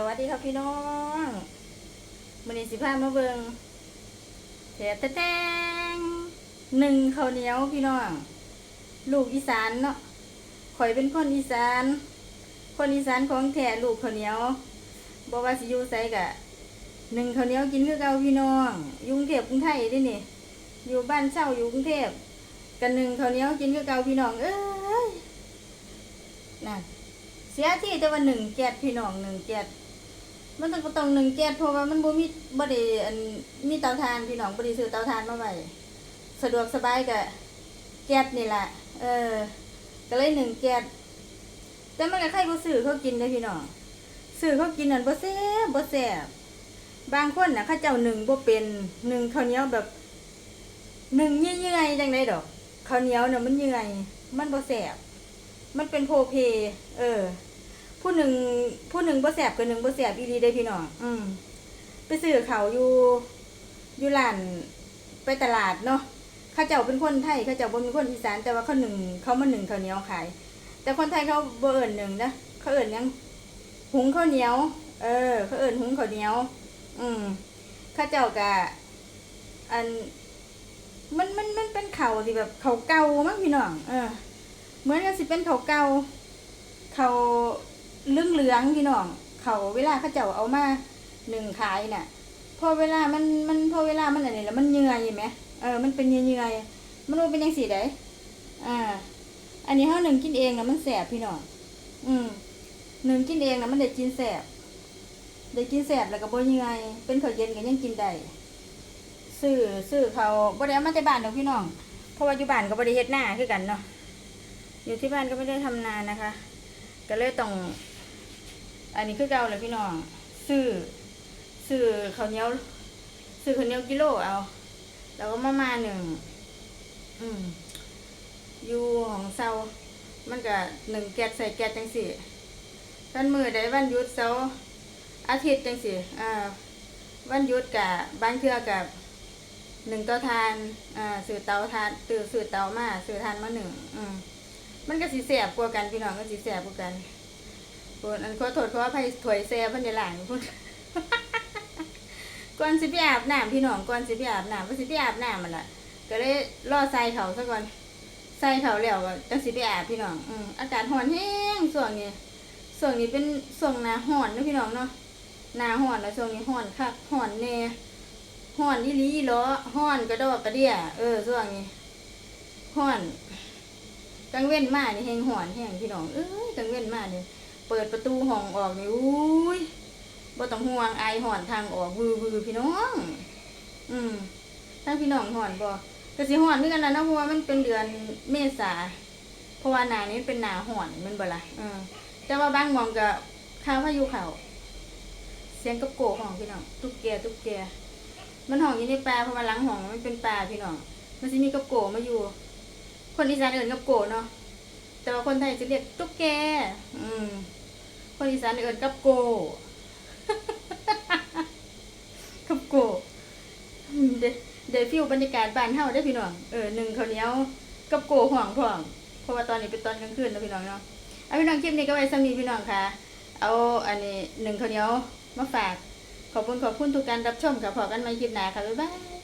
สวัสดีครับพี่น้องมันนี้สิพามาเบิงแถะแตงหนึ่งข้าวเหนียวพี่น้อง ลูกอีสานเนาะข่อยเป็นคนอีสาน คนอีสานของแท้ลูกข้าวเหนียวบอกว่าสิอยู่ไสกะหนึ่งข้าวเหนียวกินคือเก่าพี่น้องยกรุงเทพกรุงไทยเด้นี่อยู่บ้านเช่าอยู่กรุงเทพกันหนึ่งข้าวเหนียวกินคือเก่าพี่น้อง เอ้ยนั่นเสียที่แต่ว่าหนึ่งแก๊สพี่น้องหนึ่งแก๊ส มันต้องต้องหนึ่งแก๊สเพราะว่ามันบ่มีบ่ได้อันมีเตาถ่านพี่น้องบ่ได้ซื้อเตาถ่านมาไว้สะดวกสบายกับแก๊สนี่แหละเออ ก็เลยหนึ่งแก๊สแต่มันก็ใครบ่ซื้อเขากินเด้พี่น้องซื้อเขากินนั่นบ่แซ่บบ่แซ่บบางคนน่ะเขาเจ้าหนึ่งบ่เป็นหนึ่งข้าวเหนียวแบบหนึ่งเยื่อยๆจังไดดอกข้าวเหนียวน่ะมันเยื่อยมันบ่แซ่บมันเป็นโพเพ เออ ผู้หนึ่งผู้หนึ่งบ่แสบกับหนึ่งบ่แสบอีดีได้พี่น้องอืมไปซื้อเขาอยู่อยู่ร้านไปตลาดเนาะเขาเจ้าเป็นคนไทยเขาเจ้าบ่เป็นคนอีสานแต่ว่าเขาหนึ่งเขามาหนึ่งข้าวเหนียวขาย แต่คนไทยเขาบ่เอิ้นหนึ่งนะเขาเอิ้นยังหุงข้าวเหนียว เออ เขาเอิ้นหุงข้าวเหนียว อืมเขาเจ้ากะอันมันมันมันเป็นเขาวที่แบบเขาเก่ามั้งพี่น้องเออเหมือนกับสิเป็นเขาเก่าเขา เรื่องเหลืองพี่น้อง เขาเวลาเขาเจ้าเอามาหนึ่งขายน่ะ พอเวลามันมันพอเวลามันอะไรแล้วมันเหนื่อยไหมเออ มันเป็นเหนื่อยมันรู้เป็นยังสีไดอ่า อันนี้เขาหนึ่งกินเองนะมันแสบพี่น้อง อืมหนึ่งกินเองนะมันได้กินแสบได้กินแสบแล้วก็บ่เหนื่อยเป็นข้าวเย็นก็ยังกินได้ซื้อซื้อเขาบ่ได้เอามาจากบ้านดอกพี่น้อง เพราะว่าอยู่บ้านก็บ่ได้เฮ็ดหน้าคือกันเนาะ อยู่ที่บ้านก็ไม่ได้ทำนานนะคะ ก็เลยต้อง อันนี้คือเก่าเลยพี่น้องซื้อซื้อข้าวเหนียวซื้อข้าวเหนียวกิโลเอา แล้วก็มามาหนึ่งอืมอยู่ของเซามันก็หนึ่งแก๊สใส่แก๊สจังสี่วันมือได้วันหยุดเสาร์อาทิตย์จังสี่อ่าวันหยุดกับบางเทื่อกับหนึ่งเตาทานอ่าสื่อเตาทานตื่อสื่อเตามาสื่อทานมาหนึ่งอืมมันก็สิแสบกว่ากันพี่น้องก็สิแสบกว่ากัน พูดอันขอโทษขออภัยถวยแซ่เพิ่นได้หลังพูดก่อนสิไปอาบน้ำพี่น้องก่อนสิไปอาบน้ำว่าสิไปอาบน้ำมันล่ะ ก็เลยรอใส่เขาซะก่อนใส่เขาแล้วก็จังสิไปอาบพี่น้องอืมอากาศร้อนแห้งช่วงนี้ช่วงนี้เป็นช่วงหน้าร้อนนะพี่น้องเนาะหน้าร้อนแล้วช่วงนี้ร้อนคักร้อนแน่ร้อนอีหลีอีหลอร้อนกระดอกกระเดี่ยเออช่วงนี้ร้อนกังเว้นมานี่แหงหอนแหงพี่น้องเอ้ยกังเว้นมานี่ เปิดประตูห้องออกนี่อุ้ยบ่ต้องห่วงไอหอนทางออกวือวือพี่น้อง อืมถ้าพี่น้องหอนบ่ก็สิหอนคือกันนะเนาะเพราะว่ามันเป็นเดือนเมษาเพราะว่าหนานี้เป็นหนาหอนมันบ่ละเออแต่ว่าบางมองก็ข้าวพายุเขาเสียงกับโกะของพี่น้องตุ๊กแกตุ๊กแกมันห้องอยู่ในป่าเพราะว่าหลังห้องมันเป็นป่าพี่น้องมันสิมีกับโกมาอยู่ คนอีสานเอื่นกับโกเนาะแต่ว่าคนไทยจะเรียกตุ๊กแก อืม คนอีสานเอื่นกับโกกับโกอืมเดเดฟิวบรรยากาศบ้านเฮาได้พี่น้องเออหนึ่งข้าวเหนียวกับโกห่วงพร้อมเพราะว่าตอนนี้เป็นตอนกลางคืนนะพี่น้องเนาะเอาพี่น้องคลิปนี้ก็ไว้สำนีพี่น้องค่ะ เอาอันนี้หนึ่งข้าวเหนียวมาฝากขอบคุณขอบคุณทุกการรับชมกับพอกันใหม่คลิปหน้าค่ะบ๊ายบาย